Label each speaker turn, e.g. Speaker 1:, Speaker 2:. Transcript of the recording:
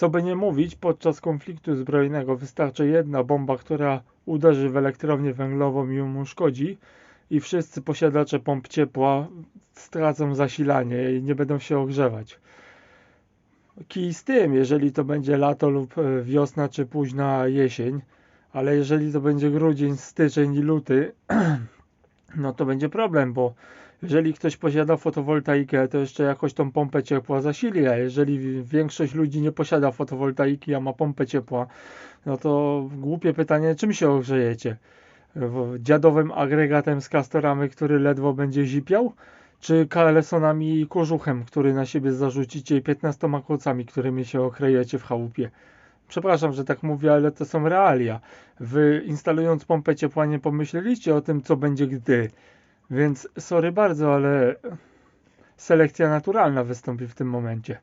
Speaker 1: Co by nie mówić, podczas konfliktu zbrojnego wystarczy jedna bomba, która uderzy w elektrownię węglową i uszkodzi i wszyscy posiadacze pomp ciepła stracą zasilanie i nie będą się ogrzewać. Kij z tym, jeżeli to będzie lato lub e, wiosna czy późna jesień, ale jeżeli to będzie grudzień, styczeń i luty, no to będzie problem, bo jeżeli ktoś posiada fotowoltaikę, to jeszcze jakoś tą pompę ciepła zasili, a jeżeli większość ludzi nie posiada fotowoltaiki, a ma pompę ciepła, no to głupie pytanie, czym się ogrzejecie? Dziadowym agregatem z kastorami, który ledwo będzie zipiał? Czy kalesonami i kożuchem, który na siebie zarzucicie i 15 kłocami, którymi się okrejecie w chałupie? Przepraszam, że tak mówię, ale to są realia. Wy instalując pompę ciepła nie pomyśleliście o tym, co będzie gdy. Więc sorry bardzo, ale selekcja naturalna wystąpi w tym momencie.